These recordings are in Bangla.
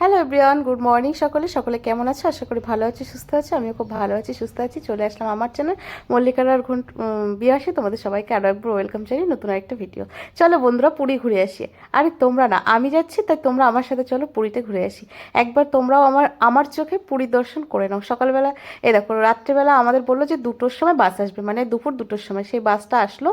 হ্যালো এভরিওয়ান গুড মর্নিং সকলে। সকলে কেমন আছো? আশা করি ভালো আছি, সুস্থ আছি। আমিও খুব ভালো আছি, সুস্থ আছি। চলে আসলাম আমার চ্যানেল মল্লিকার ঘুম বিয়াসে তোমাদের সবাইকে আরও একবার ওয়েলকাম জানিয়ে নতুন একটা ভিডিও চলো বন্ধুরা, পুরী ঘুরে আসি। আরে, তোমরা না, আমি যাচ্ছি, তাই তোমরা আমার সাথে চলো পুরীতে ঘুরে আসি। একবার তোমরাও আমার আমার চোখে পুরী দর্শন করে নাও। সকালবেলা এ দেখো, রাত্রেবেলা আমাদের বলল যে দুটোর সময় বাস আসবে মানে দুপুর দুটোর সময়। সেই বাসটা আসলো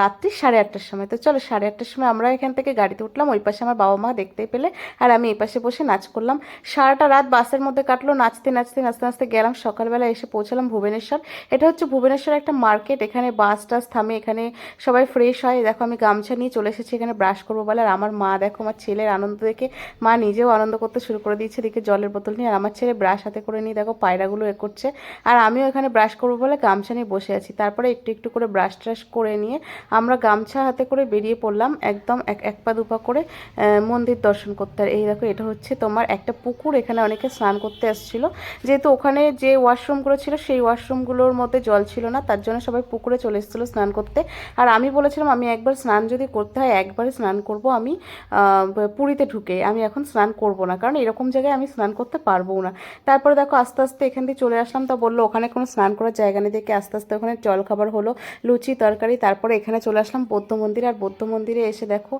রাত্রি সাড়ে আটটার সময়। তো চলো সাড়ে আটটার সময় আমরা এখান থেকে গাড়িতে উঠলাম। ওই পাশে আমার বাবা মা দেখতে পেলে, আর আমি এই পাশে বসে নাচ করলাম। সারাটা রাত বাসের মধ্যে কাটলো, নাচতে নাচতে নাচতে নাচতে গেলাম। সকালবেলা এসে পৌঁছালাম ভুবনেশ্বর। এটা হচ্ছে ভুবনেশ্বর একটা মার্কেট। এখানে বাস টাস থামে, এখানে সবাই ফ্রেশ হয়। দেখো, আমি গামছা নিয়ে চলে এসেছি, এখানে ব্রাশ করব বলে। আর আমার মা, দেখো, আমার ছেলের আনন্দ দেখে মা নিজেও আনন্দ করতে শুরু করে দিয়েছে। দেখে জলের বোতল নিয়ে, আর আমার ছেলে ব্রাশ হাতে করে নিয়ে, দেখো, পায়রাগুলো এ করছে। আর আমিও এখানে ব্রাশ করব বলে গামছা নিয়ে বসে আছি। তারপরে একটু একটু করে ব্রাশ ট্রাশ করে নিয়ে আমরা গামছা হাতে করে বেরিয়ে পড়লাম একদম এক এক পা দুপা করে মন্দির দর্শন করতে। আর এই দেখো, এটা হচ্ছে তোমার একটা পুকুর, এখানে অনেকে স্নান করতে আসছিল। যেহেতু ওখানে যে ওয়াশরুমগুলো ছিল, সেই ওয়াশরুমগুলোর মধ্যে জল ছিল না, তার জন্য সবাই পুকুরে চলে এসেছিল স্নান করতে। আর আমি বলেছিলাম, আমি একবার স্নান যদি করতে হয় একবারে স্নান করব আমি পুরীতে ঢুকে। আমি এখন স্নান করব না, কারণ এরকম জায়গায় আমি স্নান করতে পারব না। তারপরে দেখো, আস্তে আস্তে এখান থেকে চলে আসলাম। তা বলল, ওখানে কোনো স্নান করার জায়গা নেই। দেখে আস্তে আস্তে ওখানে জল খাবার হলো, লুচি, তরকারি, তারপরে এখানে চলে আসলাম বৌদ্ধ মন্দির। আর বৌদ্ধ মন্দিরে এসে দেখো,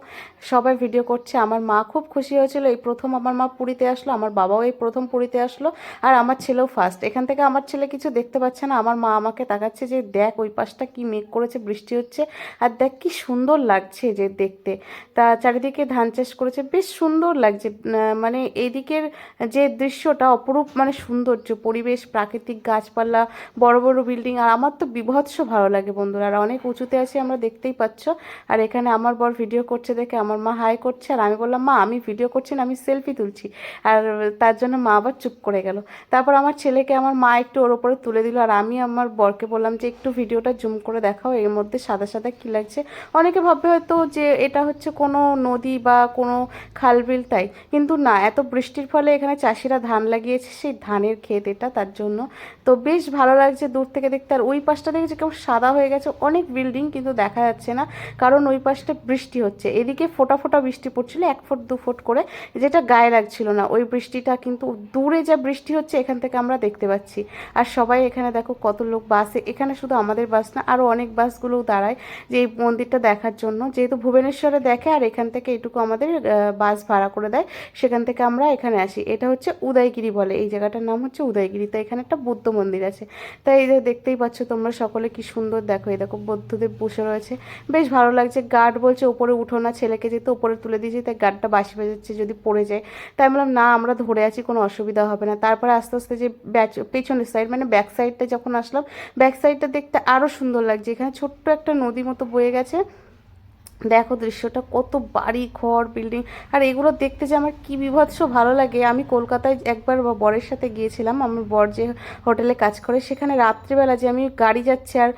সবাই ভিডিও করছে। আমার মা খুব খুশি হয়েছিল। এই প্রথম আমার মা পুরীতে আসলো, আমার বাবাও এই প্রথম পুরীতে আসলো, আর আমার ছেলেও ফার্স্ট এখান থেকে আমার ছেলে কিছু দেখতে পাচ্ছে না, আমার মা আমাকে তাকাচ্ছে যে দেখ ওই পাশটা কি মেঘ করেছে, বৃষ্টি হচ্ছে, আর দেখ কি সুন্দর লাগছে যে দেখতে। তা চারিদিকে ধান চাষ করেছে, বেশ সুন্দর লাগছে মানে এইদিকের যে দৃশ্যটা অপরূপ মানে সৌন্দর্য, পরিবেশ, প্রাকৃতিক গাছপালা, বড় বড় বিল্ডিং, আর আমার তো বিভৎস ভালো লাগে বন্ধুরা, আর অনেক উঁচুতে আছি আমরা দেখতেই পাচ্ছ, আর এখানে আমার বর ভিডিও করছে দেখে আমার মা হাই করছে, আর আমি বললাম, মা, আমি ভিডিও করছি না, আমি সেলফি তুলছি। আর তার জন্য মা আবার চুপ করে গেল। তারপর আমার ছেলেকে আমার মা একটু ওর ওপরে তুলে দিল আর আমি আমার বরকে বললাম যে, একটু ভিডিওটা জুম করে দেখাও, এর মধ্যে সাদা সাদা কী লাগছে? অনেকে ভাববে হয়তো যে, এটা হচ্ছে কোনো নদী বা কোনো খাল বিল তাই। কিন্তু না, এত বৃষ্টির ফলে এখানে চাষিরা ধান লাগিয়েছে, সেই ধানের ক্ষেত এটা তার জন্য। তো বেশ ভালো লাগছে, দূর থেকে দেখতে। আর ওই পাশটা দেখেছি কেমন সাদা হয়ে গেছে, অনেক বিল্ডিং কিন্তু দেখা যাচ্ছে না, কারণ ওই পাশটা বৃষ্টি হচ্ছে। এদিকে ফোটা ফোটা বৃষ্টি পড়ছিল, এক ফুট, দু ফুট করে, যেটা গায়ে লাগছিল না। ওই বৃষ্টিটা কিন্তু দূরে যা বৃষ্টি হচ্ছে, এখান থেকে আমরা দেখতে পাচ্ছি। আর সবাই এখানে দেখো কত লোক বাসে। এখানে শুধু আমাদের বাস না আরও অনেক বাসগুলোও দাঁড়ায় যে এই মন্দিরটা দেখার জন্য। যেহেতু ভুবনেশ্বরে দেখে, আর এখান থেকে এটুকু আমাদের বাস ভাড়া করে দেয়, সেখান থেকে আমরা এখানে আসি। এটা হচ্ছে উদয়গিরি বলে। এই জায়গাটার নাম হচ্ছে উদয়গিরি। তো এখানে একটা বুদ্ধ মন্দির আছে। তাই এই যে দেখতেই পাচ্ছ তোমরা সকলে কি সুন্দর। দেখো, এই দেখো বৌদ্ধদেব বসে রয়েছে। বেশ ভালো লাগছে। গার্ড বলছে উপরে উঠো না, ছেলেকে যেহেতু উপরে তুলে দিয়েছি। তাই গার্ডটা বাসি বাজাচ্ছে যদি পড়ে যায়। তাই বললাম, না, আমরা ধরে আছি, কোনো অসুবিধা হবে না। তারপরে আস্তে আস্তে যে ব্যাচ, পেছনের সাইড মানে ব্যাক সাইডটা যখন আসলাম ব্যাক সাইডটা দেখতে আরও সুন্দর লাগছে। এখানে ছোট্ট একটা নদী মতো বয়ে গেছে। দেখো দৃশ্যটা কত বাড়ি ঘর বিল্ডিং আর এগুলো দেখতে যে আমার কি বিভৎস ভালো লাগে। আমি কলকাতায় একবার বরের সাথে গিয়েছিলাম, আমার বর যে হোটেলে কাজ করে, সেখানে রাত্রিবেলা যে আমি গাড়ি যাচ্ছে আর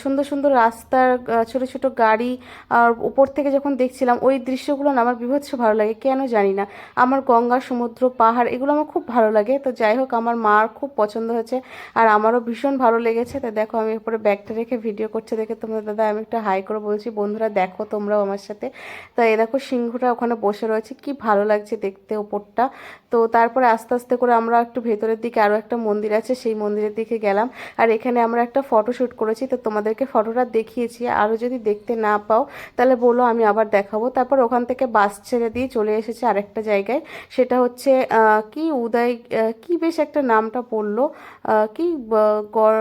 সুন্দর সুন্দর রাস্তার ছোট ছোট গাড়ি, আর উপর থেকে যখন দেখছিলাম, ওই দৃশ্যগুলো না আমার বিভৎস ভালো লাগে, কেন জানি না। আমার গঙ্গা, সমুদ্র, পাহাড়, এগুলো আমার খুব ভালো লাগে। তো যাই হোক, আমার মার খুব পছন্দ হয়েছে, আর আমারও ভীষণ ভালো লেগেছে। তো দেখো, আমি উপরে ব্যাগটা রেখে ভিডিও করছে, দেখে তোমরা দাদা আমি একটা হাই করে বলছি, বন্ধুরা, দেখো তোমরাও আমার সাথে। তো এই দেখো সিংহটা ওখানে বসে রয়েছে, কি ভালো লাগছে দেখতে ওপরটা। তো তারপরে আস্তে আস্তে করে আমরা একটু ভেতরের দিকে আরও একটা মন্দির আছে, সেই মন্দিরের দিকে গেলাম। আর এখানে আমরা একটা ফটো শ্যুট করেছি, তো তোমাদেরকে ফটোটা দেখিয়েছি। আরও যদি দেখতে না পাও, তাহলে বলো আমি আবার দেখাবো। তারপর ওখান থেকে বাস ছেড়ে দিয়ে চলে এসেছে আরেকটা জায়গায়। সেটা হচ্ছে কি উদয় কি বেশ একটা নামটা পড়ল কি গড়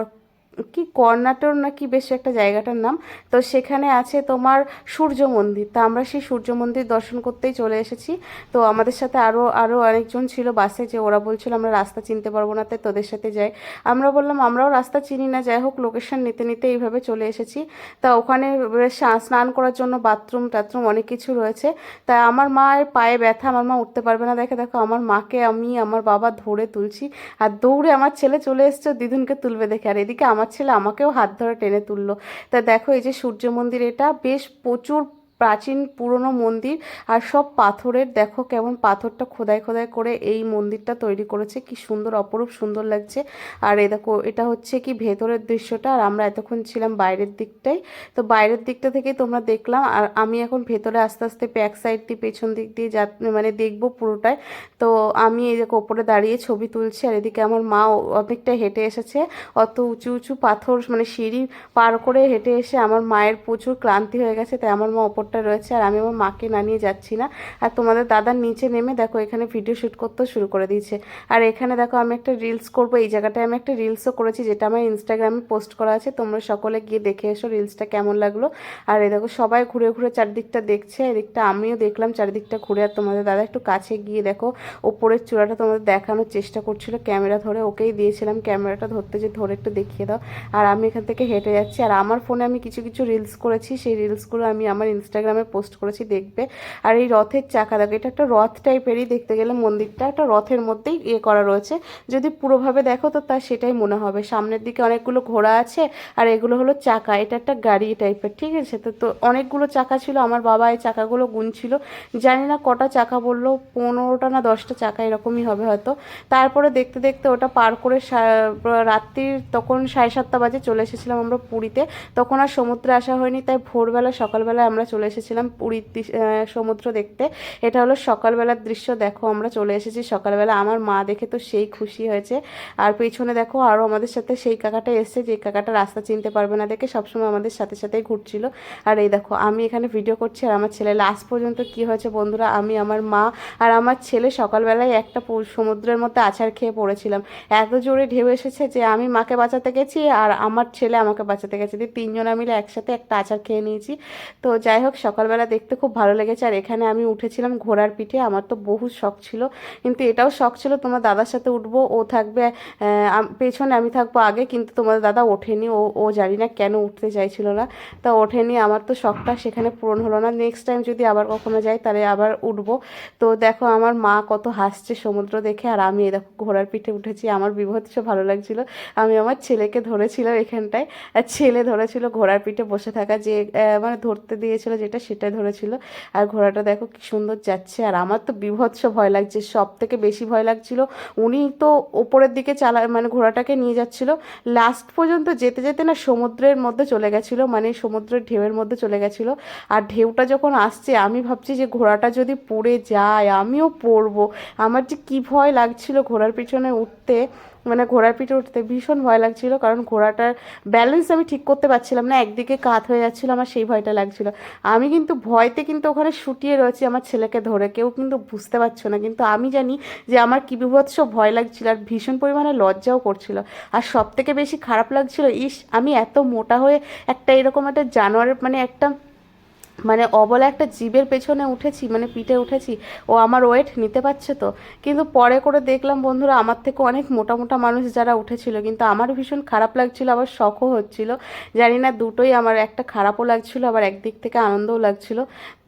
কি কর্ণাটক না কি বেশ একটা জায়গাটার নাম? তো সেখানে আছে তোমার সূর্য মন্দির। তা আমরা সেই সূর্য মন্দির দর্শন করতেই চলে এসেছি। তো আমাদের সাথে আরও আরও অনেকজন ছিল বাসে যে ওরা বলছিল, আমরা রাস্তা চিনতে পারব না তাই তোদের সাথে যাই। আমরা বললাম, আমরাও রাস্তা চিনি না, যাই হোক লোকেশন নিতে নিতে এইভাবে চলে এসেছি। তা ওখানে স্নান করার জন্য বাথরুম টাথরুম অনেক কিছু রয়েছে। তাই আমার মায়ের পায়ে ব্যথা, আমার মা উঠতে পারবে না। দেখে, দেখো, আমার মাকে আমি, আমার বাবা ধরে তুলছি। আর দৌড়ে আমার ছেলে চলে এসছে দিদুনকে তুলবে দেখে। আর এদিকে আমার ছেলে আমাকেও হাত ধরে টেনে তুললো। তা দেখো এই যে সূর্য মন্দির এটা, বেশ প্রচুর প্রাচীন পুরনো মন্দির আর সব পাথরের, দেখো কেমন পাথরটা খোদাই খোদাই করে এই মন্দিরটা তৈরি করেছে, কি সুন্দর, অপরূপ সুন্দর লাগছে। আর এ দেখো, এটা হচ্ছে কি ভেতরের দৃশ্যটা, আর আমরা এতক্ষণ ছিলাম বাইরের দিকটাই তো বাইরের দিকটা থেকে তোমরা দেখলাম, আর আমি এখন ভেতরে আস্তে আস্তে ব্যাক সাইড দিয়ে, পেছন দিক দিয়ে যা মানে দেখব পুরোটাই। তো আমি এই যে ওপরে দাঁড়িয়ে ছবি তুলছি, আর এদিকে আমার মা অনেকটা হেঁটে এসেছে। অত উঁচু উঁচু পাথর মানে সিঁড়ি পার করে হেঁটে এসে আমার মায়ের প্রচুর ক্লান্তি হয়ে গেছে, তাই আমার মা ওপরটা রয়েছে আর আমি আমার মাকে না নিয়ে যাচ্ছি না। আর তোমাদের দাদার নিচে নেমে দেখো এখানে ভিডিও শ্যুট করতেও শুরু করে দিয়েছে। আর এখানে দেখো আমি একটা রিলস করব। এই জায়গাটায় আমি একটা রিলসও করেছি যেটা আমার ইনস্টাগ্রামে পোস্ট করা আছে। তোমরা সকলে গিয়ে দেখে এসো রিলসটা কেমন লাগল। আর এই দেখো সবাই ঘুরে ঘুরে চারদিকটা দেখছে। এদিকটা আমিও দেখলাম, চারিদিকটা ঘুরে। আর তোমাদের দাদা একটু কাছে গিয়ে দেখো, ওপরের চূড়াটা তোমাদের দেখানোর চেষ্টা করছিল। ক্যামেরা ধরে ওকেই দিয়েছিলাম। ক্যামেরাটা ধরতে যে ধরে একটু দেখিয়ে দাও। আর আমি এখান থেকে হেঁটে যাচ্ছি। আর আমার ফোনে আমি কিছু কিছু রিলস করেছি। সেই রিলসগুলো আমি আমার ইনস্টাগ্রামে পোস্ট করেছি, দেখবে। আর এই রথের চাকা, দেখো, এটা একটা রথ টাইপেরই দেখতে গেলে মন্দিরটা একটা রথের মধ্যেই ইয়ে করা রয়েছে। যদি পুরোভাবে দেখো, তো তার সেটাই মনে হবে। সামনের দিকে অনেকগুলো ঘোড়া আছে, আর এগুলো হলো চাকা। এটা একটা গাড়ি টাইপের ঠিক আছে? তো তো অনেকগুলো চাকা ছিল, আমার বাবা এই চাকাগুলো গুনছিল। জানি না কটা চাকা বলল, পনেরোটা না দশটা চাকা, এরকমই হবে হয়তো। তারপরে দেখতে দেখতে ওটা পার করে রাত্রির তখন সাড়ে সাতটা বাজে চলে এসেছিলাম আমরা পুরীতে। তখন আর সমুদ্রে আসা হয়নি, তাই ভোরবেলা, সকালবেলায় আমরা চলে এসেছিলাম পুরীর সমুদ্র দেখতে। এটা হলো সকালবেলার দৃশ্য। দেখো, আমরা চলে এসেছি সকালবেলা। আমার মা দেখে তো সেই খুশি হয়েছে। আর পেছনে দেখো আরও আমাদের সাথে সেই কাকাটা এসছে। যে কাকাটা রাস্তা চিনতে পারবে না দেখে সবসময় আমাদের সাথে সাথেই ঘুরছিল। আর এই দেখো, আমি এখানে ভিডিও করছি আর আমার ছেলে। লাস্ট পর্যন্ত কি হয়েছে বন্ধুরা? আমি, আমার মা আর আমার ছেলে সকালবেলায় একটা সমুদ্রের মধ্যে আছাড় খেয়ে পড়েছিলাম। এত জোরে ঢেউ এসেছে যে আমি মাকে বাঁচাতে গেছি আর আমার ছেলে আমাকে বাঁচাতে গেছে। দিয়ে তিনজনা মিলে একসাথে একটা আচার খেয়ে নিয়েছি। তো যাই হোক সকালবেলা দেখতে খুব ভালো লেগেছে। আর এখানে আমি উঠেছিলাম ঘোড়ার পিঠে, আমার তো বহু শখ ছিল। কিন্তু এটাও শখ ছিল তোমার দাদার সাথে উঠবো, ও থাকবে পেছনে আমি থাকব আগে, কিন্তু তোমার দাদা ওঠেনি, ও ও জানি না কেন উঠতে চাইছিল না। তা ওঠেনি, আমার তো শখটা সেখানে পূরণ হলো না। নেক্সট টাইম যদি আবার কখনো যাই, তাহলে আবার উঠবো। তো দেখো আমার মা কত হাসছে সমুদ্র দেখে, আর আমি দেখো ঘোড়ার পিঠে উঠেছি, আমার বিভৎস ভালো লাগছিল। আমি আমার ছেলেকে ধরেছিলাম এখানটায়, আর ছেলে ধরেছিল ঘোড়ার পিঠে বসে থাকা, যে মানে ধরতে দিয়েছিল যেটা সেটাই ধরেছিল। আর ঘোড়াটা দেখো কি সুন্দর যাচ্ছে। আর আমার তো বিভৎস ভয় লাগছে সব থেকে বেশি ভয় লাগছিল। উনি তো ওপরের দিকে চালা মানে ঘোড়াটাকে নিয়ে যাচ্ছিল। লাস্ট পর্যন্ত যেতে যেতে না সমুদ্রের মধ্যে চলে গেছিল মানে সমুদ্রের ঢেউয়ের মধ্যে চলে গেছিল। আর ঢেউটা যখন আসছে, আমি ভাবছি যে ঘোড়াটা যদি পড়ে যায়, আমিও পড়ব। আমার যে কী ভয় লাগছিল ঘোড়ার পিছনে উঠতে। মানে ঘোড়ার পিঠে উঠতে ভীষণ ভয় লাগছিল, কারণ ঘোড়াটার ব্যালেন্স আমি ঠিক করতে পারছিলাম না, একদিকে কাত হয়ে যাচ্ছিল, আমার সেই ভয়টা লাগছিল। আমি কিন্তু ভয়তে কিন্তু ওখানে শুটিয়ে রয়েছি আমার ছেলেকে ধরে, কেউ কিন্তু বুঝতে পারছ না, কিন্তু আমি জানি যে আমার কী বিভৎস ভয় লাগছিল আর ভীষণ পরিমাণে লজ্জাও করছিল। আর সব থেকে বেশি খারাপ লাগছিল, ইস, আমি এত মোটা হয়ে একটা এরকম একটা জানোয়ারের মানে একটা মানে অবলা একটা জীবের পেছনে উঠেছি মানে পিঠে উঠেছি, ও আমার ওয়েট নিতে পারছে তো। কিন্তু পরে করে দেখলাম বন্ধুরা, আমার থেকে অনেক মোটা মোটা মানুষ যারা উঠেছিল, কিন্তু আমার ভীষণ খারাপ লাগছিল, আবার শখও হচ্ছিল। জানি না, দুটোই আমার একটা খারাপও লাগছিল, আবার একদিক থেকে আনন্দও লাগছিল।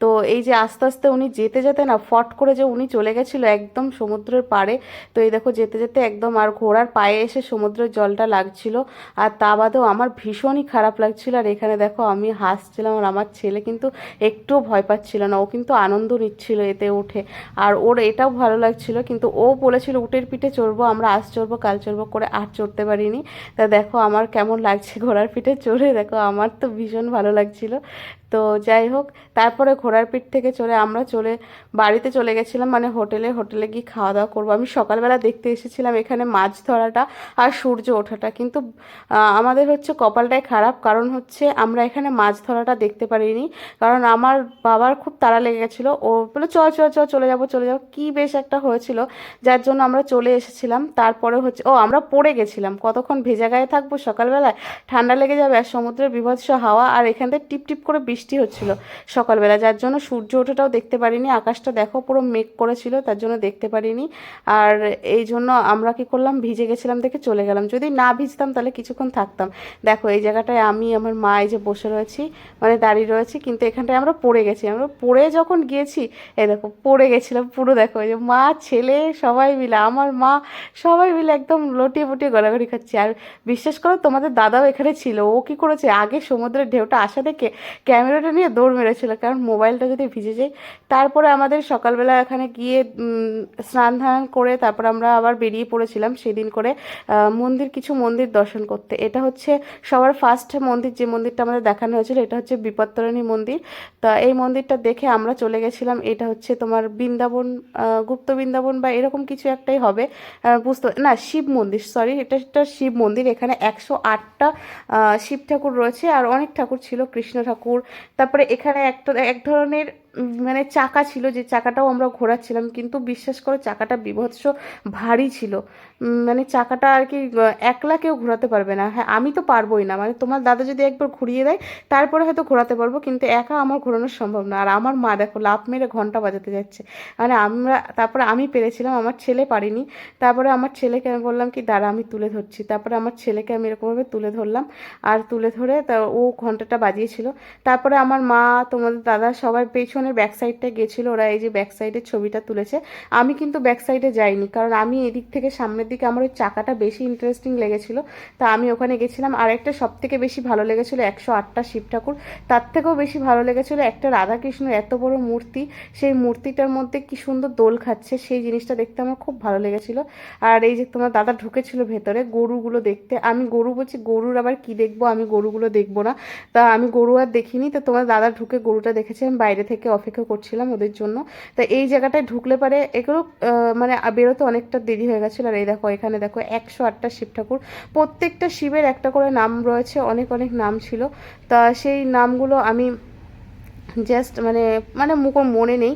তো এই যে আস্তে আস্তে উনি যেতে যেতে না, ফট করে যে উনি চলে গেছিল একদম সমুদ্রের পাড়ে, তো এই দেখো যেতে যেতে একদম আর ঘোড়ার পায়ে এসে সমুদ্রের জলটা লাগছিল। আর তা বাদেও আমার ভীষণই খারাপ লাগছিল, আর এখানে দেখো আমি হাসছিলাম, আর আমার ছেলে কিন্তু একটুও ভয় পাচ্ছিল না। ও কিন্তু আনন্দ নিচ্ছিল এতে উঠে। আর ওর এটাও ভালো লাগছিল, কিন্তু ও বলেছিল, উটের পিঠে চড়বো, আমরা আজ চড়বো, কাল চড়বো, করে আর চড়তে পারিনি। তা দেখো, আমার কেমন লাগছে ঘোড়ার পিঠে চড়ে। দেখো, আমার তো ভীষণ ভালো লাগছিল। তো যাই হোক, তারপরে ঘোড়ার পিঠ থেকে চলে আমরা চলে, বাড়িতে চলে গেছিলাম মানে হোটেলে হোটেলে গিয়ে খাওয়া দাওয়া করব। আমি সকালবেলা দেখতে এসেছিলাম এখানে মাছ ধরাটা আর সূর্য ওঠাটা। কিন্তু আমাদের হচ্ছে কপালটাই খারাপ, কারণ হচ্ছে আমরা এখানে মাছ ধরাটা দেখতে পারিনি। কারণ আমার বাবার খুব তাড়া লেগে গেছিল। ও বলে চ চ চ চলে যাব চলে যাব। কী বেশ একটা হয়েছিল, যার জন্য আমরা চলে এসেছিলাম। তারপরে হচ্ছে, ও আমরা পড়ে গেছিলাম। কতক্ষণ ভেজা গায়ে থাকব সকালবেলায়? ঠান্ডা লেগে যাবে আর সমুদ্রের বিভৎস হাওয়া। আর এখান থেকে টিপ টিপ করে বৃষ্টি হচ্ছিল। সকালবেলা যার জন্য সূর্য ওঠাটাও দেখতে পারিনি, আকাশটা দেখো পুরো মেঘ করেছিল, তার জন্য দেখতে পারিনি। আর এই জন্য আমরা কি করলাম, ভিজে গেছিলাম দেখে চলে গেলাম। যদি না ভিজতাম তাহলে কিছুক্ষণ থাকতাম। দেখো, এই জায়গাটায় আমি, আমার মা এই যে বসে রয়েছি মানে দাঁড়িয়ে রয়েছি, কিন্তু এখানটায় আমরা পড়ে গেছি। আমরা পড়ে যখন গিয়েছি, এ দেখো, পড়ে গেছিলাম পুরো দেখো যে মা, ছেলে সবাই মিলে, আমার মা সবাই মিলে একদম লটিয়ে ফুটিয়ে গড়াগড়ি খাচ্ছি। আর বিশ্বাস করো, তোমাদের দাদাও এখানে ছিল, ও কি করেছে, আগে সমুদ্রের ঢেউটা আসা দেখে ক্যামেরা ক্যামেরাটা নিয়ে দৌড় মেরেছিল, কারণ মোবাইলটা যদি ভিজে যায়। তারপরে আমাদের সকালবেলা এখানে গিয়ে স্নান ধান করে তারপর আমরা আবার বেরিয়ে পড়েছিলাম সেদিন করে মন্দির, কিছু মন্দির দর্শন করতে। এটা হচ্ছে সবার ফার্স্ট মন্দির, যে মন্দিরটা আমাদের দেখানো হয়েছিল, এটা হচ্ছে বিপত্তরণী মন্দির। তা এই মন্দিরটা দেখে আমরা চলে গেছিলাম, এটা হচ্ছে তোমার বৃন্দাবন গুপ্ত বৃন্দাবন বা এরকম কিছু একটাই হবে। বুঝতে, না, শিব মন্দির সরি এটা একটা শিব মন্দির। এখানে একশো আটটা শিব ঠাকুর রয়েছে, আর অনেক ঠাকুর ছিল, কৃষ্ণ ঠাকুর তারপরে এখানে একটা এক ধরনের মানে চাকা ছিল যে চাকাটাও আমরা ঘোরাচ্ছিলাম, কিন্তু বিশ্বাস করে চাকাটা বিভৎস ভারী ছিল। মানে চাকাটা আর কি একলা কেউ ঘোরাতে পারবে না। হ্যাঁ আমি তো পারবোই না। মানে তোমার দাদা যদি একবার ঘুরিয়ে দেয়, তারপরে হয়তো ঘোরাতে পারব, কিন্তু একা আমার ঘোরানো সম্ভব না। আর আমার মা দেখো, লাফ মেরে ঘণ্টা বাজাতে যাচ্ছে। মানে আমরা, তারপরে আমি পেরেছিলাম, আমার ছেলে পারিনি। তারপরে আমার ছেলেকে আমি বললাম কি, দাঁড়া, আমি তুলে ধরছি। তারপরে আমার ছেলেকে আমি এরকমভাবে তুলে ধরলাম। আর তুলে ধরে তা ও ঘন্টাটা বাজিয়েছিল। তারপরে আমার মা, তোমাদের দাদা সবাই পেছনের ব্যাক সাইডটা গেছিল, ওরা এই যে ব্যাক সাইডের ছবিটা তুলেছে। আমি কিন্তু ব্যাক সাইডে যাইনি, কারণ আমি এদিক থেকে সামনের দিকে আমার ওই চাকাটা বেশি ইন্টারেস্টিং লেগেছিল। তা আমি ওখানে গেছিলাম আর একটা সব থেকে বেশি ভালো লেগেছিলো একশো আটটা শিব ঠাকুর। তার থেকেও বেশি ভালো লেগেছিলো একটা রাধাকৃষ্ণের এত বড় মূর্তি, সেই মূর্তিটার মধ্যে কি সুন্দর দোল খাচ্ছে, সেই জিনিসটা দেখতে আমার খুব ভালো লেগেছিল। আর এই যে তোমার দাদা ঢুকেছিল ভেতরে গরুগুলো দেখতে, আমি গরু বলছি, গরুর আবার কি দেখব? আমি গরুগুলো দেখব না। তা আমি গরু আর দেখিনি, তো তোমার দাদা ঢুকে গরুটা দেখেছে, আমি বাইরে থেকে অপেক্ষা করছিলাম ওদের জন্য। তা এই জায়গাটায় ঢুকলে পারে এগুলো মানে বেরোতে অনেকটা দেরি হয়ে গেছিল। আর এই দেখো, এখানে দেখো একশো আটটা শিব ঠাকুর। প্রত্যেকটা শিবের একটা করে নাম রয়েছে, অনেক অনেক নাম ছিল। তা সেই নামগুলো আমি জাস্ট মানে মানে মুখ মনে নেই।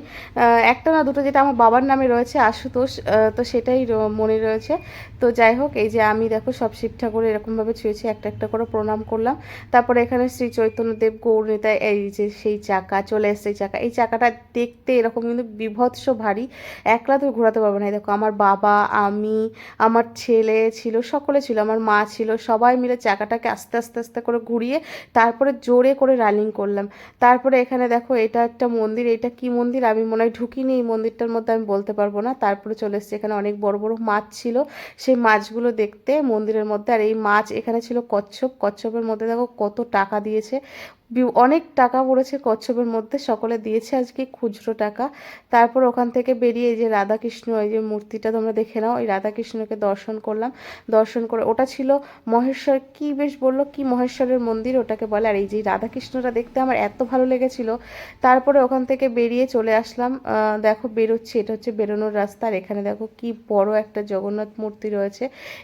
একটা না দুটো যেটা আমার বাবার নামে রয়েছে, আশুতোষ তো সেটাই মনে রয়েছে। তো যাই হোক, এই যে আমি দেখো সব শিব ঠাকুর এরকমভাবে ছুঁয়েছি, একটা একটা করে প্রণাম করলাম। তারপরে এখানে শ্রী চৈতন্যদেব গৌরনেতা এই যে সেই চাকা, চলে এসছে এই চাকা। এই চাকাটা দেখতে এরকম কিন্তু বিভৎস ভারী, একলা তো ঘোরাতে পারবে না। দেখো, আমার বাবা, আমি, আমার ছেলে ছিল, সকলে ছিল, আমার মা ছিল, সবাই মিলে চাকাটাকে আস্তে আস্তে আস্তে করে ঘুরিয়ে তারপরে জোরে করে রানিং করলাম। তারপরে এখানে দেখো, এটা একটা মন্দির, এটা কি মন্দির? আমি মনে হয় ঢুকিনি এই মন্দিরটার মধ্যে, আমি বলতে পারব না। তারপরে চলে এসেছি, এখানে অনেক বড় বড় মাছ ছিল। সেই মাছগুলো দেখতে মন্দিরের মধ্যে। আর এই মাছ এখানে ছিল কচ্ছপ। কচ্ছপের মধ্যে দেখো কত টাকা দিয়েছে। অনেক টাকা পড়েছে কচ্ছপের মধ্যে, সকলে দিয়েছে আজকে খুচরো টাকা। তারপর ওখান থেকে বেরিয়ে এই যে রাধাকৃষ্ণ, এই যে মূর্তিটা তোমরা দেখে নাও, এই রাধাকৃষ্ণকে দর্শন করলাম। দর্শন করে ওটা ছিল মহেশ্বর, কি বেশ বলল, কি মহেশ্বরের মন্দির ওটাকে বলে। আর এই যে রাধাকৃষ্ণটা দেখতে আমার এত ভালো লেগেছিল। তারপরে ওখান থেকে বেরিয়ে চলে আসলাম। দেখো বেরোচ্ছি, এটা হচ্ছে বেরোনোর রাস্তা। আর এখানে দেখো কি বড় একটা জগন্নাথ মূর্তি রয়েছে।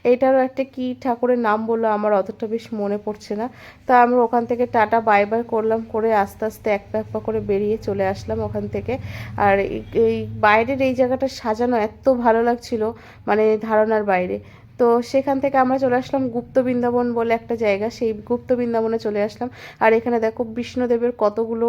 এইটারও একটা কি ঠাকুরের নাম বলল আমার অতটা বেশ মনে পড়ছে না। তা আমরা ওখান থেকে টাটা, বাই বাই করলাম, করে আস্তে আস্তে এক পা এক পা করে বেরিয়ে চলে আসলাম ওখান থেকে। আর এই বাইরের এই জায়গাটা সাজানো এত ভালো লাগছিল মানে ধারণার বাইরে। তো সেখান থেকে আমরা চলে আসলাম গুপ্ত বৃন্দাবন বলে একটা জায়গা, সেই গুপ্ত বৃন্দাবনে চলে আসলাম। আর এখানে দেখো বিষ্ণুদেবের কতগুলো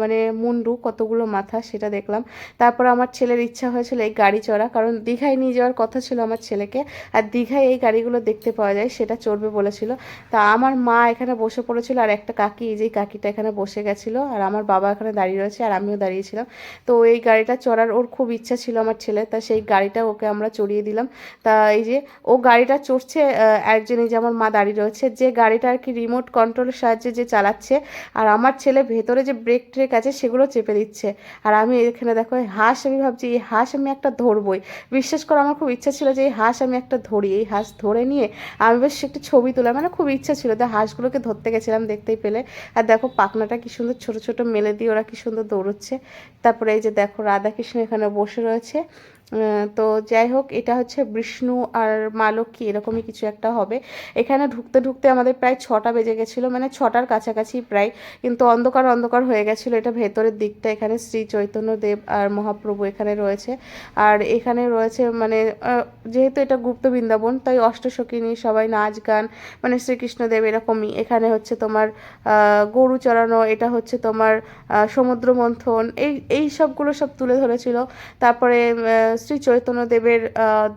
মানে মুন্ডু, কতগুলো মাথা সেটা দেখলাম। তারপর আমার ছেলের ইচ্ছা হয়েছিল এই গাড়ি চড়া, কারণ দীঘায় নিয়ে যাওয়ার কথা ছিল আমার ছেলেকে। আর দীঘায় এই গাড়িগুলো দেখতে পাওয়া যায়, সেটা চড়বে বলেছিল। তা আমার মা এখানে বসে পড়েছিল, আর একটা কাকি, এই যে কাকিটা এখানে বসে গেছিল, আর আমার বাবা এখানে দাঁড়িয়ে রয়েছে, আর আমিও দাঁড়িয়েছিলাম। তো এই গাড়িটা চড়ার ওর খুব ইচ্ছা ছিল আমার ছেলে তা সেই গাড়িটা ওকে আমরা চড়িয়ে দিলাম। তা এই যে ও গাড়িটা চড়ছে আহ, একজন যে আমার মা দাঁড়িয়ে রয়েছে যে গাড়িটা আর কি রিমোট কন্ট্রোলের সাহায্যে যে চালাচ্ছে আর আমার ছেলে ভেতরে যে ব্রেক ট্রেক আছে সেগুলো চেপে দিচ্ছে। আর আমি এখানে দেখো হাঁস আমি ভাবছি এই হাঁস আমি একটা ধরবই। বিশ্বাস করো আমার খুব ইচ্ছা ছিল যে এই হাঁস আমি একটা ধরি। এই হাঁস ধরে নিয়ে আমি বেশ একটু ছবি তোলা মানে খুব ইচ্ছা ছিল তো হাঁসগুলোকে ধরতে গেছিলাম দেখতেই পেলে। আর দেখো পাখনাটা কি সুন্দর ছোট ছোট মেলে দিয়ে ওরা কি সুন্দর দৌড়চ্ছে। তারপরে এই যে দেখো রাধাকৃষ্ণ এখানে বসে রয়েছে। তো যাই হোক, এটা হচ্ছে বিষ্ণু আর মা লক্ষ্মী এরকমই কিছু একটা হবে। এখানে ঢুকতে ঢুকতে আমাদের প্রায় ছটা বেজে গেছিল মানে ছটার কাছাকাছি প্রায়, কিন্তু অন্ধকার অন্ধকার হয়ে গেছিল। এটা ভেতরের দিকটা, এখানে শ্রী চৈতন্য দেব আর মহাপ্রভু এখানে রয়েছে। আর এখানে রয়েছে মানে যেহেতু এটা গুপ্ত বৃন্দাবন, তাই অষ্টসখী নিয়ে সবাই নাচ গান মানে শ্রীকৃষ্ণদেব এরকমই। এখানে হচ্ছে তোমার গরু চড়ানো, এটা হচ্ছে তোমার সমুদ্র মন্থন, এই এই সবগুলো সব তুলে ধরেছিল। তারপরে শ্রী চৈতন্যদেবের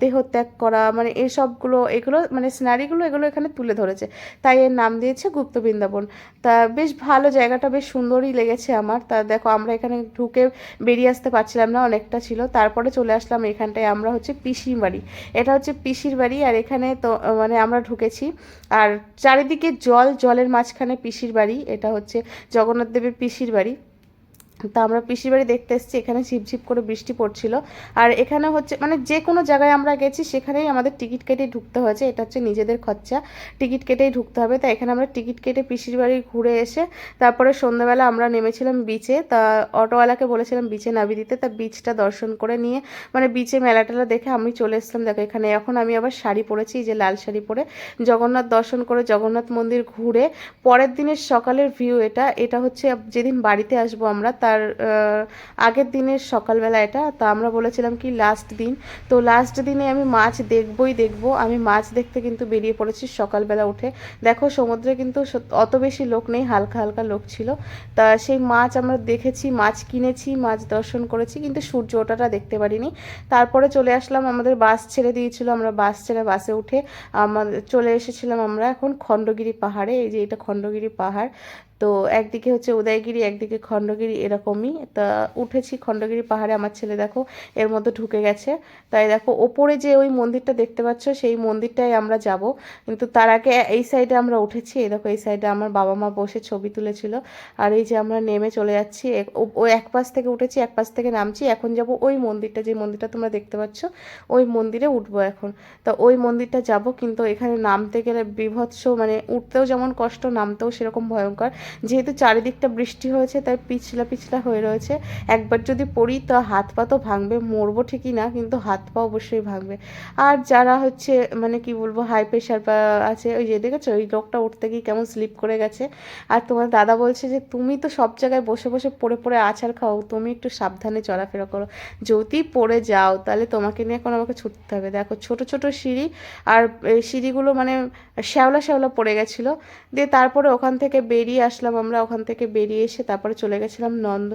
দেহত্যাগ করা মানে এসবগুলো, এগুলো মানে সিনারিগুলো এগুলো এখানে তুলে ধরেছে। তাই এর নাম দিয়েছে গুপ্ত বৃন্দাবন। তা বেশ ভালো জায়গাটা, বেশ সুন্দরই লেগেছে আমার। তা দেখো, আমরা এখানে ঢুকে বেরিয়ে আসতে পারছিলাম না, অনেকটা ছিল। তারপরে চলে আসলাম এখানটায়, আমরা হচ্ছে পিসির বাড়ি। এটা হচ্ছে পিসির বাড়ি, আর এখানে তো মানে আমরা ঢুকেছি। আর চারিদিকে জল, জলের মাঝখানে পিসির বাড়ি, এটা হচ্ছে জগন্নাথ দেবের পিসির বাড়ি। তা আমরা পিসির বাড়ি দেখতে এসেছি, এখানে ঝিপঝিপ করে বৃষ্টি পড়ছিল। আর এখানে হচ্ছে মানে যে কোনো জায়গায় আমরা গেছি, সেখানেই আমাদের টিকিট কেটে ঢুকতে হয়েছে, এটা হচ্ছে নিজেদের খরচা। টিকিট কেটেই ঢুকতে হবে, তা এখানে আমরা টিকিট কেটে পিসির বাড়ি ঘুরে এসে, তারপরে সন্ধ্যাবেলা আমরা নেমেছিলাম বিচে তা অটোওয়ালাকে বলেছিলাম বিচে নামিয়ে দিতে, তা বিচটা দর্শন করে নিয়ে মানে বিচে মেলা টেলা দেখে আমি চলে এসেছিলাম। দেখো এখানে এখন আমি আবার শাড়ি পরেছি যে লাল শাড়ি পরে। জগন্নাথ দর্শন করে জগন্নাথ মন্দির ঘুরে, পরের দিনের সকালের ভিউ এটা এটা হচ্ছে যেদিন বাড়িতে আসব আমরা তার আগের দিনের সকালবেলা এটা, তা আমরা বলেছিলাম কি লাস্ট দিন। তো লাস্ট দিনে আমি মাছ দেখবই দেখব। আমি মাছ দেখতে কিন্তু বেরিয়ে পড়েছি সকালবেলা উঠে। দেখো সমুদ্রে কিন্তু অত বেশি লোক নেই, হালকা হালকা লোক ছিল। তা সেই মাছ আমরা দেখেছি, মাছ কিনেছি, মাছ দর্শন করেছি, কিন্তু সূর্য ওঠাটা দেখতে পারিনি। তারপরে চলে আসলাম, আমাদের বাস ছেড়ে দিয়েছিল, আমরা বাস ছেড়ে বাসে উঠে আমাদের চলে এসেছিলাম আমরা এখন খণ্ডগিরি পাহাড়ে, এই যে এটা খণ্ডগিরি পাহাড়। তো একদিকে হচ্ছে উদয়গিরি, একদিকে খণ্ডগিরি এরকমই। তা উঠেছি খণ্ডগিরি পাহাড়ে, আমার ছেলে দেখো এর মধ্যে ঢুকে গেছে। তাই দেখো, ওপরে যে ওই মন্দিরটা দেখতে পাচ্ছ, সেই মন্দিরটাই আমরা যাব। কিন্তু তার আগে এই সাইডে আমরা উঠেছি। এই দেখো, এই সাইডে আমার বাবা মা বসে ছবি তুলেছিল। আর এই যে আমরা নেমে চলে যাচ্ছি ও- এক পাশ থেকে উঠেছি, এক পাশ থেকে নামছি। এখন যাব ওই মন্দিরটা, যে মন্দিরটা তোমরা দেখতে পাচ্ছ, ওই মন্দিরে উঠবো এখন। তা ওই মন্দিরটা যাব, কিন্তু এখানে নামতে গেলে বিভৎস মানে উঠতেও যেমন কষ্ট, নামতেও সেরকম ভয়ঙ্কর। যেহেতু চারিদিকটা বৃষ্টি হয়েছে, তাই পিছলা পিছলা হয়ে রয়েছে। একবার যদি পড়ি, তো হাত পা তো ভাঙবে, মরবো ঠিকই না, কিন্তু হাত পা অবশ্যই ভাঙবে। আর যারা হচ্ছে মানে কি বলব হাই প্রেশার বা আছে, ওই যে দেখেছ, ওই লোকটা উঠতে গিয়ে কেমন স্লিপ করে গেছে। আর তোমার দাদা বলছে যে, তুমি তো সব জায়গায় বসে বসে পড়ে পড়ে আছাড় খাও, তুমি একটু সাবধানে চলাফেরা করো। যদি পড়ে যাও, তাহলে তোমাকে নিয়ে এখন আমাকে ছুটতে হবে। দেখো, ছোট ছোট সিঁড়ি, আর সিঁড়িগুলো মানে শ্যাওলা শ্যাওলা পড়ে গেছিল। দিয়ে তারপরে ওখান থেকে বেরিয়ে আসলাম আমরা ওখান থেকে বেরিয়ে এসে তারপরে চলে গেছিলাম নন্দ,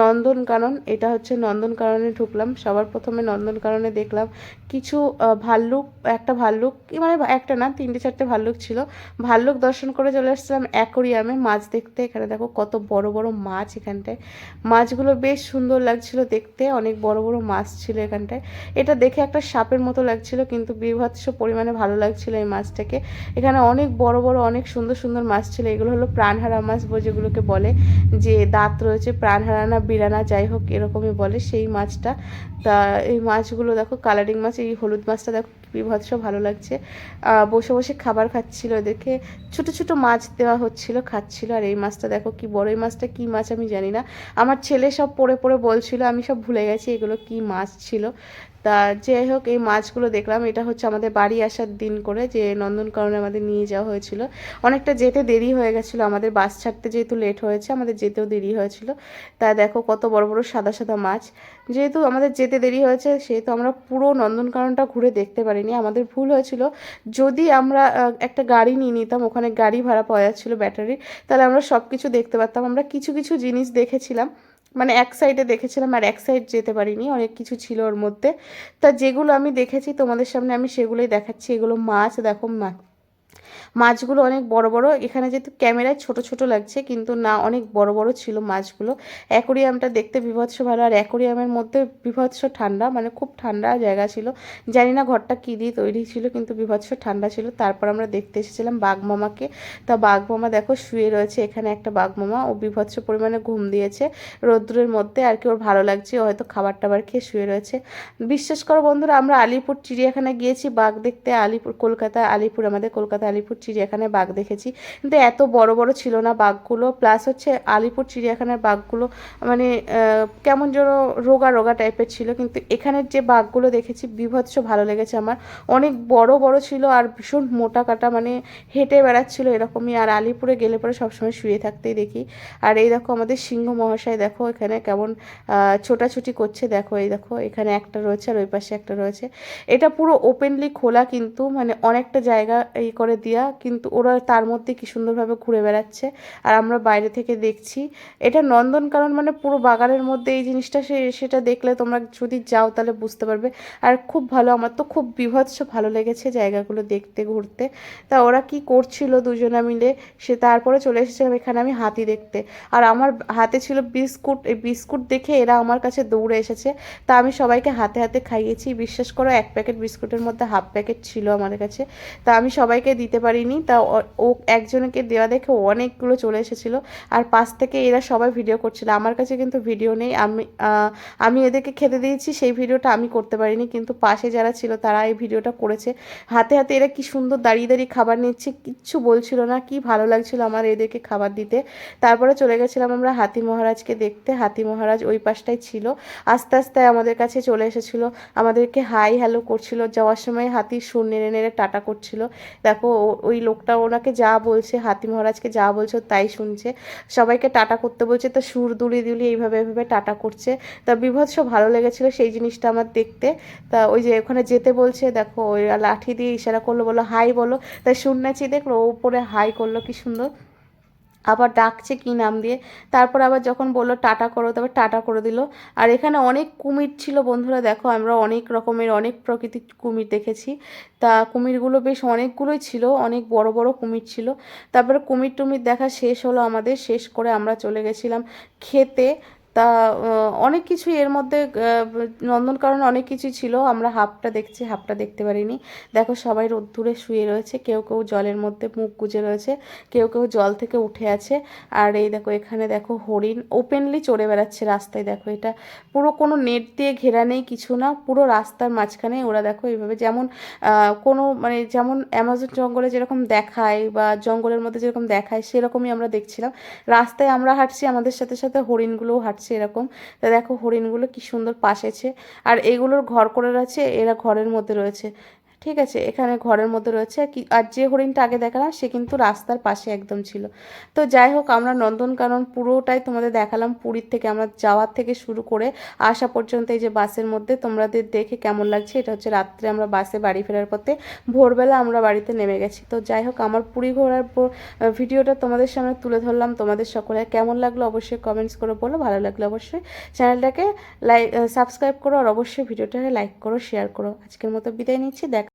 নন্দনকানন। এটা হচ্ছে নন্দনকাননে ঢুকলাম। সবার প্রথমে নন্দনকাননে দেখলাম কিছু ভাল্লুক, একটা ভাল্লুক মানে একটা না, তিনটে চারটে ভাল্লুক ছিল। ভাল্লুক দর্শন করে চলে আসছিলাম অ্যাকোরিয়ামে। মাছ দেখতে, এখানে দেখো কত বড় বড় মাছ এখানটায়। মাছগুলো বেশ সুন্দর লাগছিল দেখতে, অনেক বড় বড় মাছ ছিল এখানটায়। এটা দেখে একটা সাপের মতো লাগছিল, কিন্তু বিভৎস পরিমাণে ভালো লাগছিল এই মাছটাকে। এখানে অনেক বড় বড়, অনেক সুন্দর সুন্দর মাছ ছিল। এগুলো হলো প্রাণহারা মাছ যেগুলোকে বলে যে দাঁত রয়েছে প্রাণহারা না বিরানা, যাই হোক এরকমই বলে সেই মাছটা। তা এই মাছগুলো দেখো কালারিং মাছ, এই হলুদ মাছটা দেখো বিভৎস ভালো লাগছে। বসে বসে খাবার খাচ্ছিল এদেরকে ছোট ছোট মাছ দেওয়া হচ্ছিল, খাচ্ছিল। আর এই মাছটা দেখো কি বড়, এই মাছটা কি মাছ আমি জানি না। আমার ছেলে সব পড়ে পড়ে বলছিল, আমি সব ভুলে গেছি এগুলো কি মাছ ছিল। তা যাই হোক, এই মাছগুলো দেখলাম। এটা হচ্ছে আমাদের বাড়ি আসার দিন করে যে নন্দনকাননে আমাদের নিয়ে যাওয়া হয়েছিল। অনেকটা যেতে দেরি হয়ে গেছিল। আমাদের বাস ছাড়তে যেহেতু লেট হয়েছে, আমাদের যেতেও দেরি হয়েছিল। তা দেখো কত বড় বড় সাদা সাদা মাছ। যেহেতু আমাদের যেতে দেরি হয়েছে, সেহেতু আমরা পুরো নন্দনকাননটা ঘুরে দেখতে পারিনি। আমাদের ভুল হয়েছিল, যদি আমরা একটা গাড়ি নিয়ে নিতাম, ওখানে গাড়ি ভাড়া পাওয়া যাচ্ছিল ব্যাটারির তাহলে আমরা সব কিছু দেখতে পারতাম। আমরা কিছু কিছু জিনিস দেখেছিলাম। মানে এক সাইডে দেখেছিলাম আর এক সাইড যেতে পারিনি, অনেক কিছু ছিল ওর মধ্যে। তা যেগুলো আমি দেখেছি তোমাদের সামনে আমি সেগুলোই দেখাচ্ছি। এগুলো মাছ, দেখো মাছগুলো অনেক বড় বড়। এখানে যেহেতু ক্যামেরায় ছোট ছোট লাগছে, কিন্তু না, অনেক বড় বড় ছিল মাছগুলো। অ্যাকোরিয়ামটা দেখতে বিভৎস ভালো, আর অ্যাকোরিয়ামের মধ্যে বিভৎস ঠান্ডা মানে খুব ঠান্ডা জায়গা ছিল। জানি না ঘরটা কী দিয়ে তৈরি ছিল, কিন্তু বিভৎস ঠান্ডা ছিল। তারপর আমরা দেখতে এসেছিলাম বাঘমামাকে। তা বাঘমামা দেখো শুয়ে রয়েছে, এখানে একটা বাঘমামা। ও বিভৎস পরিমাণে ঘুম দিয়েছে রৌদ্রের মধ্যে, আর কি ওর ভালো লাগছে। ও হয়তো খাবার টাবার খেয়ে শুয়ে রয়েছে। বিশ্বাস করো বন্ধুরা, আমরা আলিপুর চিড়িয়াখানায় গিয়েছি, বাঘ দেখতে আলিপুর কলকাতা আলিপুর, আমাদের কলকাতা আলিপুর। চিড়িয়াখানায় বাঘ দেখেছি। কিন্তু এত বড় বড় ছিল না বাঘগুলো প্লাস হচ্ছে আলিপুর চিড়িয়াখানার বাঘগুলো মানে কেমন যেন রোগা রোগা টাইপের ছিল। কিন্তু এখানের যে বাঘগুলো দেখেছি, বিভৎস ভালো লেগেছে আমার। অনেক বড় বড় ছিল আর ভীষণ মোটা কাটা মানে হেঁটে বেড়াচ্ছিল এরকমই। আর আলিপুরে গেলে পরে সবসময় শুয়ে থাকতেই দেখি। আর এই দেখো আমাদের সিংহ মহাশয়, দেখো এখানে কেমন ছোটাছুটি করছে। দেখো এই দেখো এখানে একটা রয়েছে আর ওই পাশে একটা রয়েছে। এটা পুরো ওপেনলি খোলা কিন্তু মানে অনেকটা জায়গা এই করে দেওয়া কিন্তু ওরা তার মধ্যে কি সুন্দরভাবে ঘুরে বেড়াচ্ছে। আর আমরা বাইরে থেকে দেখছি, এটা নন্দনকানন মানে পুরো বাগানের মধ্যে এই জিনিসটা সে, সেটা দেখলে তোমরা যদি যাও তাহলে বুঝতে পারবে। আর খুব ভালো, আমার তো খুব বিভৎস ভালো লেগেছে জায়গাগুলো দেখতে, ঘুরতে। তা ওরা কি করছিল দুজনা মিলে, সে তারপরে চলে এসেছিলাম এখানে আমি হাতি দেখতে। আর আমার হাতে ছিল বিস্কুট, এই বিস্কুট দেখে এরা আমার কাছে দৌড়ে এসেছে। তা আমি সবাইকে হাতে হাতে খাইয়েছি। বিশ্বাস করো, এক প্যাকেট বিস্কুটের মধ্যে হাফ প্যাকেট ছিল আমার কাছে। তা আমি সবাইকে দিতে পারিনি, তা ও- একজনকে দেওয়া দেখে অনেকগুলো চলে এসেছিল। আর পাশ থেকে এরা সবাই ভিডিও করছিল। আমার কাছে কিন্তু ভিডিও নেই। আমি আমি এদেরকে খেতে দিয়েছি, সেই ভিডিওটা আমি করতে পারিনি। কিন্তু পাশে যারা ছিল, তারা এই ভিডিওটা করেছে। হাতে হাতে এরা কি সুন্দর দাঁড়িয়ে দাঁড়িয়ে খাবার নিচ্ছে, কিচ্ছু বলছিল না। কি ভালো লাগছিল আমার এদেরকে খাবার দিতে। তারপরে চলে গেছিলাম আমরা হাতি মহারাজকে দেখতে। হাতি মহারাজ ওই পাশটাই ছিল। আস্তে আস্তে আমাদের কাছে চলে এসেছিল। আমাদেরকে হাই হ্যালো করছিল। যাওয়ার সময় হাতি সুর নেড়ে নেড়ে টাটা করছিল। দেখো, ও- ওই লোকটা ওনাকে যা বলছে, হাতি মহারাজকে যা বলছে তাই শুনছে। সবাইকে টাটা করতে বলছে, তো সুর দুলি দুলি এইভাবে এইভাবে টাটা করছে। তা বিভৎস ভালো লেগেছিলো সেই জিনিসটা আমার দেখতে। তা ওই যে ওখানে যেতে বলছে, দেখো ওই লাঠি দিয়ে ইশারা করল বলো হাই বলো। তাই শুননাচি দেখল ওপরে হাই করল, কি সুন্দর। আবার ডাকছে কি নাম দিয়ে। তারপর আবার যখন বলল, টাটা করো, তারপর টাটা করে দিল। আর এখানে অনেক কুমির ছিল বন্ধুরা, দেখো আমরা অনেক রকমের, অনেক প্রকৃতির কুমির দেখেছি। তা কুমিরগুলো বেশ অনেকগুলোই ছিল, অনেক বড় বড় কুমির ছিল। তারপরে কুমির টুমির দেখা শেষ হলো আমাদের, শেষ করে আমরা চলে গেছিলাম খেতে। তা অনেক কিছু এর মধ্যে নন্দনকাননে অনেক কিছু ছিল। আমরা হাফটা দেখছি, হাফটা দেখতে পারিনি। দেখো সবাই রোদ্দুরে শুয়ে রয়েছে, কেউ কেউ জলের মধ্যে মুখ গুজে রয়েছে, কেউ কেউ জল থেকে উঠে আছে। আর এই দেখো, এখানে দেখো হরিণ ওপেনলি চড়ে বেড়াচ্ছে রাস্তায়। দেখো এটা পুরো কোনো নেট দিয়ে ঘেরা নেই, কিছু না, পুরো রাস্তার মাঝখানে ওরা দেখো এইভাবে যেমন কোনো মানে যেমন অ্যামাজন জঙ্গলে যেরকম দেখায় বা জঙ্গলের মধ্যে যেরকম দেখায়, সেরকমই আমরা দেখছিলাম। রাস্তায় আমরা হাঁটছি, আমাদের সাথে সাথে হরিণগুলোও হাঁটছে। এরকম। তা দেখো হরিণগুলো কি সুন্দর পাশেছে। আর এগুলোর ঘর করে রয়েছে এরা ঘরের মধ্যে রয়েছে। ঠিক আছে, এখানে ঘরের মধ্যে রয়েছে। আর কি, আর যে হরিণটা আগে দেখালাম, সে কিন্তু রাস্তার পাশে একদম ছিল। তো যাই হোক, আমরা নন্দনকানন পুরোটাই তোমাদের দেখালাম, পুরীর থেকে আমরা যাওয়ার থেকে শুরু করে আসা পর্যন্ত এই যে বাসের মধ্যে, তোমাদের দেখে কেমন লাগছে? এটা হচ্ছে রাত্রে আমরা বাসে বাড়ি ফেরার পথে, ভোরবেলা আমরা বাড়িতে নেমে গেছি। তো যাই হোক, আমার পুরী ঘোরার ভিডিওটা তোমাদের সামনে তুলে ধরলাম। তোমাদের সকলে কেমন লাগল অবশ্যই কমেন্টস করে বলো, ভালো লাগল অবশ্যই চ্যানেলটাকে লাইক সাবস্ক্রাইব করো, আর অবশ্যই ভিডিওটাকে লাইক করো শেয়ার করো। আজকের মতো বিদায় নিচ্ছি, দেখ